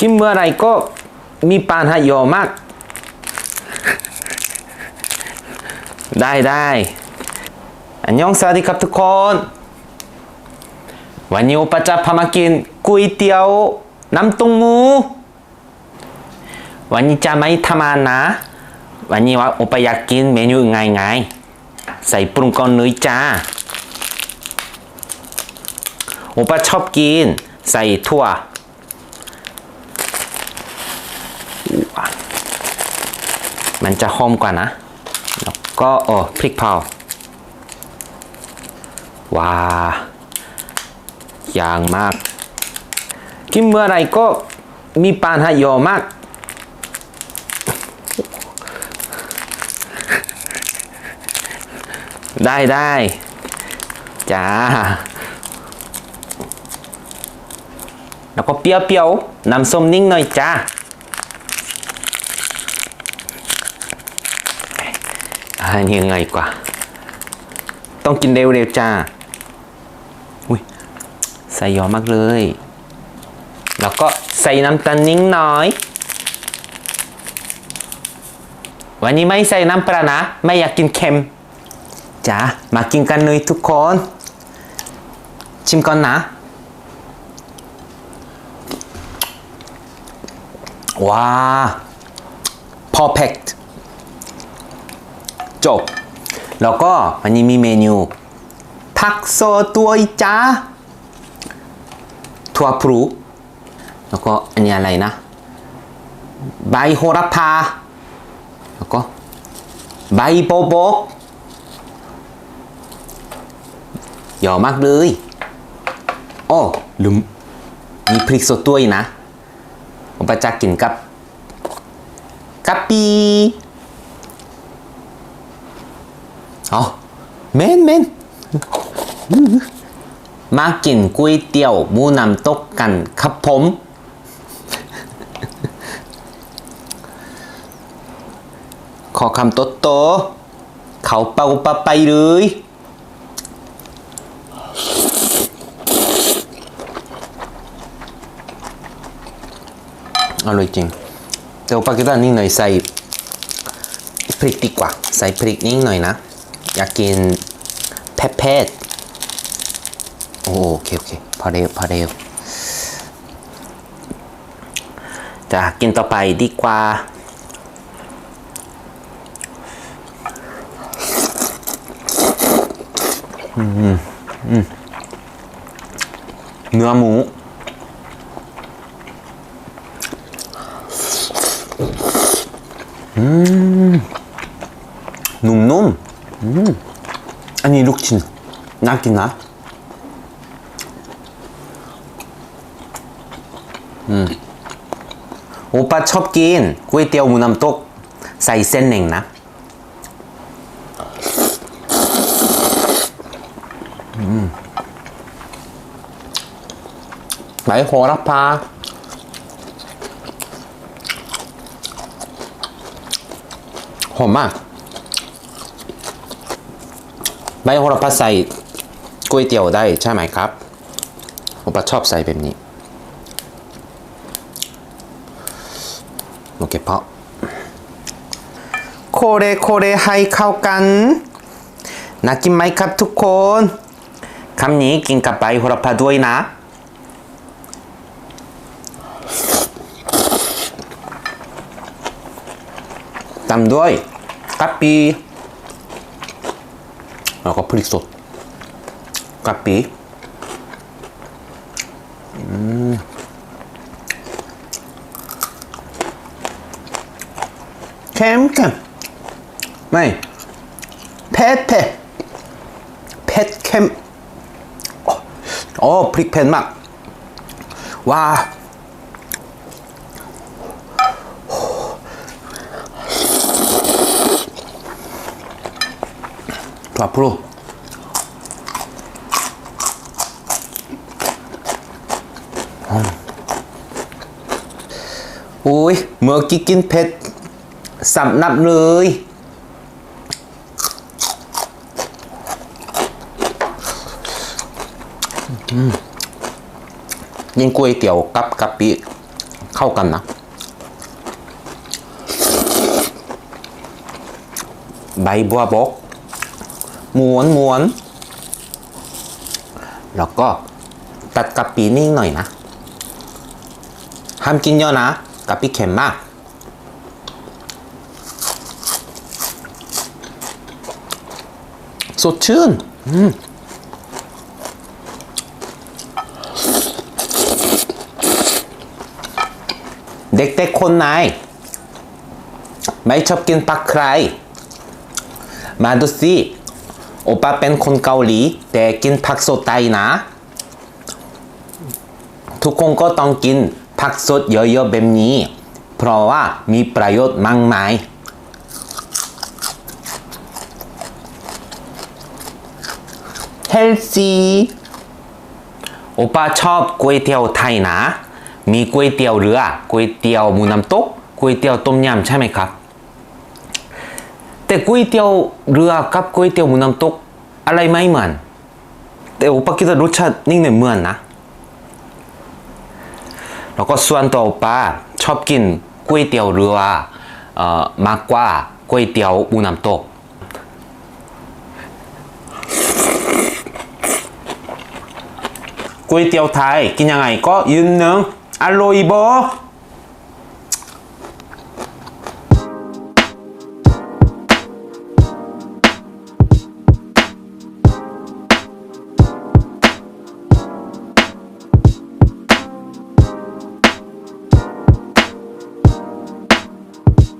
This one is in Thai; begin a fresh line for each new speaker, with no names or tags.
กินเมื่อไรก็มีปัญหายอมาก ได้ได้อันยองสวัสดีครับทุกคน วันนี้โอปะจะพามากินก๋วยเตี๋ยวน้ำตุ้งหมู วันนี้จะไม่ทำอาหารนะ วันนี้ว่าโอปอยากกินเมนูง่ายๆใส่ปรุงก่อนเลยจ้าโอปชอบกิน ใส่ถั่ว มันจะหอมกว่านะ แล้วก็โอ้พริกเผาว้าอย่างมาก กินเมื่อไรก็มีปัญหาเยอะมาก ได้ได้จ้าแล้วก็เปรี้ยวๆน้ำส้มนิ่งหน่อยจ้า อันนี้ง่ายกว่า ต้องกินเร็วๆจ้าอุ้ยใส่เยอะมากเลย แล้วก็ใส่น้ำตาลนิดหน่อย วันนี้ไม่ใส่น้ำปลานะ ไม่อยากกินเค็มจ้ามากินกันเลยทุกคน ชิมก่อนนะ ว้า perfect จบ แล้วก็วันนี้มีเมนูผักโซตัวอีจ้าถั่วพลูแล้วก็อันนี้อะไรนะ ใบโหระพา แล้วก็ใบโบโบกเยอะมากเลยโอ้ลืมมีพริกสดด้วยนะผมจะกินกับกะปิ อ๋อเมนเมนมากินก๋วยเตี๋ยวมูน้ำตกกันครับผม ขอคำโตโต เขาเป่าปะไปเลยอร่อยจริงเดี๋ยวปากิตานี่หน่อยใส่พริกดีกว่า ใส่พริกนิดหน่อยนะ อยากกินเผ็ดเผ็ดโอโอเคโอเคพอเร็วพอเร็วจะกินต่อไปดีกว่า อืมอืมเนื้อหมูนุ่มๆ อันนี้ลูกชิ้นน่ากินนะ อืมโอป้าชอบกินก๋วยเตี๋ยวหมูน้ำตก ใส่เส้นหนึ่งนะอืมใบโหระพาหอมมาก ใบโหระพาใส่ก๋วยเตี๋ยวได้ใช่ไหมครับผมชอบใส่แบบนี้โอเคเพาะโคเรโคเรให้เข้ากันน่ากินไหมครับทุกคนคำนี้กินกับใบโหระพาด้วยนะตามด้วยกะปิ แล้วก็พริกสดกะปิเค็มเค็มไม่เผ็ดเผ็ดเผ็ดเค็มโอ้พริกเผ็ดมากว้า 앞으로 ui mơ kí kín phết sắm nắpเลยยิ่งก๋วยเตี๋ยวกับกะปิ เข้ากันนะ ใบบัวบก ม้วนม้วนแล้วก็ตัดกะปินิ่งหน่อยนะห้ามกินเยอะนะกะปิเค็มมากสดชื่นอืมเด็กๆคนไหน ไม่ชอบกินผักใคร มาดูสิ โอป้าเป็นคนเกาหลี แต่กินผักสดไทยนะ ทุกคนก็ต้องกินผักสดเยอะๆแบบนี้ เพราะว่ามีประโยชน์มากมายเฮลซีโอป้าชอบก๋วยเตี๋ยวไทยนะ มีก๋วยเตี๋ยวเรือก๋วยเตี๋ยวหมูน้ำตกก๋วยเตี๋ยวต้มยำใช่ไหมครับ แต่ก๋วยเตี๋ยวเรือกับก๋วยเตี๋ยวหมูน้ำตกอะไรไม่เหมือนแต่โอป้าคิดว่ารสชาตินิ่งเหมือนนะแล้วก็ส่วนตัวโอป้าชอบกินก๋วยเตี๋ยวเรือเอ่อมากกว่าก๋วยเตี๋ยวหมูน้ำตกก๋วยเตี๋ยวไทยกินยังไงก็ยืนหนึ่งอร่อยบ่